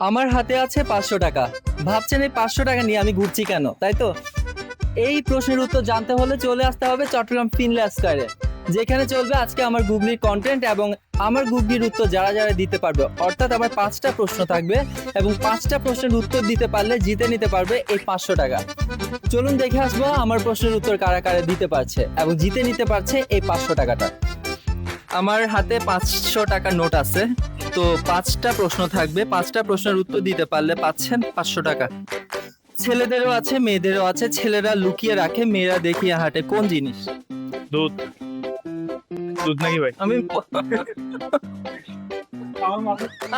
আমার হাতে আছে পাঁচশো টাকা। ভাবছেন এই পাঁচশো টাকা নিয়ে আমি ঘুরছি কেন, তাই তো? এই প্রশ্নের উত্তর জানতে হলে চলে আসতে হবে চট্টগ্রাম ফিনল্যান্ড স্কয়ারে, যেখানে চলবে আজকে আমার গুগলির কন্টেন্ট এবং আমার গুগলির উত্তর যারা যারা দিতে পারবে, অর্থাৎ আমার পাঁচটা প্রশ্ন থাকবে এবং পাঁচটা প্রশ্নের উত্তর দিতে পারলে জিতে নিতে পারবে এই পাঁচশো টাকা। চলুন দেখে আসব আমার প্রশ্নের উত্তর কারা কারা দিতে পারছে এবং জিতে নিতে পারছে এই পাঁচশো টাকাটা। আমার হাতে পাঁচশো টাকার নোট আছে তো পাঁচটা প্রশ্ন থাকবে। পাঁচটা প্রশ্নের উত্তর দিতে পারলে পাচ্ছেন পাঁচশো টাকা। ছেলেদেরও আছে মেয়েদেরও আছে ছেলেরা লুকিয়ে রাখে মেয়েরা দেখিয়ে হাঁটে। কোন জিনিস? দুধ। দুধ নাকি ভাই? আমি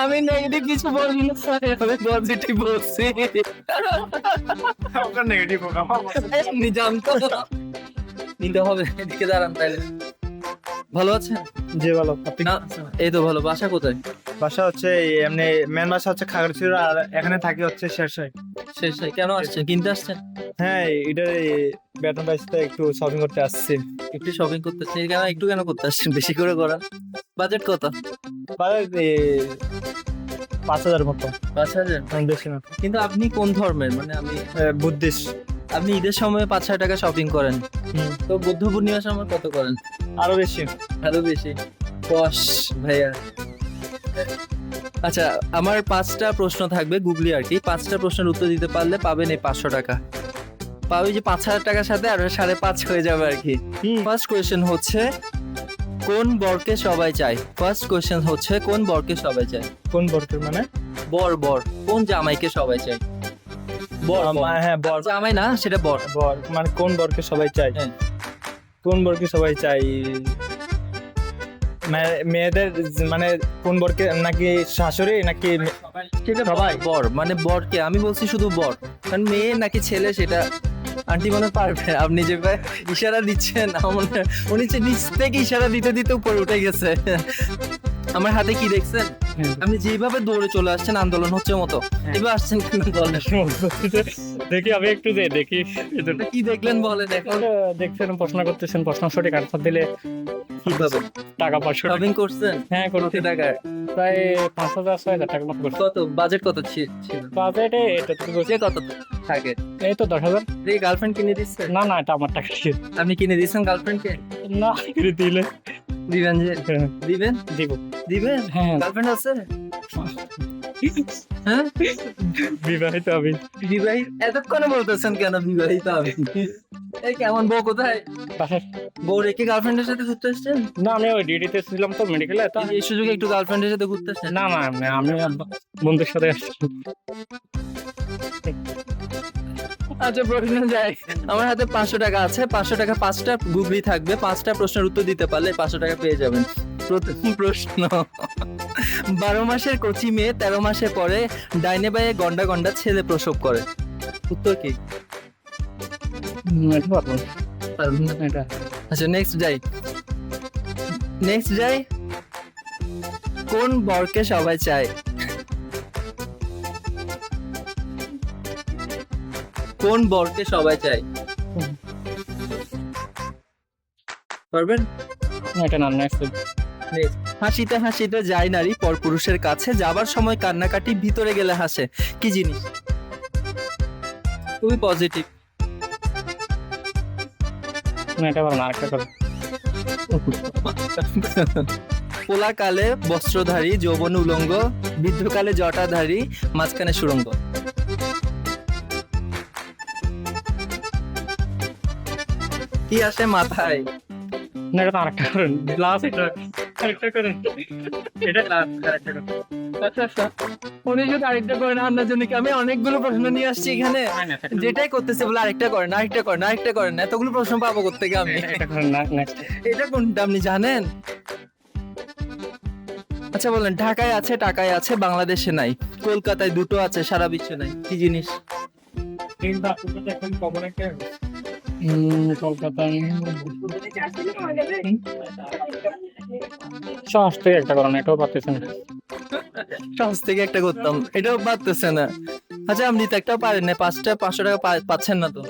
আমি নেগেটিভ কিছু বলবি না আমি পজিটিভ বলছি। নেগেটিভ এমনি জানতো নিতে হবে এদিকে দাঁড়ান তাইলে ভালো আছেন? যে ভালো। আপনি? না এই তো ভালো। বাসা কোথায়? বাসা হচ্ছে এমনি মেন বাসা হচ্ছে খাগড়াছড়ি আর এখানে থাকি হচ্ছে শেরশাই। শেষ কেন আসছেন? কিনতে আসছেন? হ্যাঁ এটা বেতন পাইতে একটু শপিং করতে আসছি। একটু শপিং করতে আসছেন? কেন একটু কেন করতে আসছেন? বেশি করে করা বাজেট কত? এই পাঁচ হাজার মতো। পাঁচ হাজার? বেশি না। কিন্তু আপনি কোন ধর্মের? মানে আমি বুদ্ধিস্ট। আপনি ঈদের সময় পাঁচ হাজার টাকা শপিং করেন। তো বুদ্ধ পূর্ণিমার সময় কত করেন? আরও বেশি। আরও বেশি? কস ভাইয়া। আচ্ছা আমার পাঁচটা প্রশ্ন থাকবে গুগলি আর কি। পাঁচটা প্রশ্নের উত্তর দিতে পারলে পাবেন এই পাঁচশো টাকা। পাবে যে পাঁচ হাজার টাকার সাথে আরও সাড়ে পাঁচ হয়ে যাবে আর কি। ফার্স্ট কোয়েশ্চেন হচ্ছে কোন বরকে সবাই চায়? ফার্স্ট কোয়েশ্চেন হচ্ছে কোন বরকে সবাই চায়? কোন বরকে মানে? বর বর। কোন জামাইকে সবাই চায়? বর। হ্যাঁ বর। জামাই না সেটা বর। বর মানে কোন বরকে সবাই চাই হ্যাঁ। কোন বরকে সবাই চাই মেয়েদের মানে কোন বরকে নাকি শাশুড়ি নাকি সেটা সবাই? বর মানে বরকে আমি বলছি শুধু বর। কারণ মেয়ে নাকি ছেলে সেটা আন্টি মনে পারবে আপনি যে ভাই ইশারা দিচ্ছেন আমার উনি যে নিচ থেকে ইশারা দিতে দিতে উপরে উঠে গেছে। আমার হাতে কি দেখছেন? হুম। আপনি যেভাবে দৌড়ে চলে আসছেন আন্দোলন হচ্ছে মতো। হ্যাঁ। এবার আসছেন কেন বলেন দেখি আমি একটু যে দেখি। কি দেখলেন বলেন এখন? দেখছেন প্রশ্ন করতেছেন প্রশ্ন সঠিক আনসার দিলে কীভাবে? টাকা পাঁচশো শপিং করছেন? হ্যাঁ কোনো কত টাকা প্রায় পাঁচ হাজার ছয় হাজার টাকা মতো কত? বাজেট কত ছিল? বাজেটে এটা কত থাকে? এই তো দশ হাজার। এই গার্লফ্রেন্ড কিনে দিচ্ছে? না না এটা আমার টাকা। আপনি কিনে দিচ্ছেন গার্লফ্রেন্ডকে না করে দিলে। দিবেন যে দিবেন দিব। দিবেন হ্যাঁ। গার্লফ্রেন্ড আছে? হ্যাঁ? বিবাহিত আমি। বিবাহিত? এতক্ষণে বলতেছেন কেন বিবাহিত আমি? এই কেমন বউ কোথায়? বউ রেখে গার্লফ্রেন্ডের সাথে ঘুরতে আসছেন? না আমি ওই ডিউটিতে ছিলাম তো মেডিকেলে তো এই সুযোগে একটু গার্লফ্রেন্ডের সাথে ঘুরতে আসছেন? না না না, আমি বন্ধুর সাথে আসছি। আচ্ছা প্রশ্ন যাই আমার হাতে পাঁচশো টাকা আছে পাঁচশো টাকা পাঁচটা গুগলি থাকবে পাঁচটা প্রশ্নের উত্তর দিতে পারলে পাঁচশো টাকা পেয়ে যাবেন। প্রথম প্রশ্ন। বারো মাসের কচি মেয়ে তেরো মাসে পরে ডাইনে বাইয়ে গন্ডা গন্ডা ছেলে প্রসব করে। উত্তর কি? আচ্ছা নেক্সট যাই। নেক্সট যাই। কোন বরকে সবাই চায়? কোন বরকে সবাই চায়? পারবেন? এটা না নেক্সট হাসিতে হাসিতে যায় নারী পরপুরুষের কাছে যাবার সময় কান্নাকাটি ভিতরে গেলে হাসে। কি জিনিস? খুবই পজিটিভ এটা না আরেকটা পোলাকালে বস্ত্রধারী যৌবন উলঙ্গ বৃদ্ধকালে জটাধারী মাঝখানে সুরঙ্গ। কি আসে মাথায়? না এটা আরেকটা করেন। লাস্ট এটা আরেকটা করেন। এটা last, আরেকটা করেন। আচ্ছা আচ্ছা। উনি যদি আরেকটা করেন আপনার জন্য কি? আমি অনেকগুলো প্রশ্ন নিয়ে আসছি এখানে। যেটাই করতেছে বলে আরেকটা করেন আরেকটা করেন আরেকটা করেন। এতগুলো প্রশ্ন পাবো আমি? করেন না নেক্সট এটা কোনটা আপনি জানেন? আচ্ছা বলেন ঢাকায় আছে টাকায় আছে বাংলাদেশে নাই। কলকাতায় দুটো আছে সারা বিশ্বে নাই। কি জিনিস? কলকাতায় সহজ থেকে একটা করেন এটাও পারতেছে না। সহজ থেকে একটা করতাম, এটাও পারতেছে না। আচ্ছা আপনি তো একটা পারেন না পাঁচটা, পাঁচশো টাকা পাচ্ছেন না তো।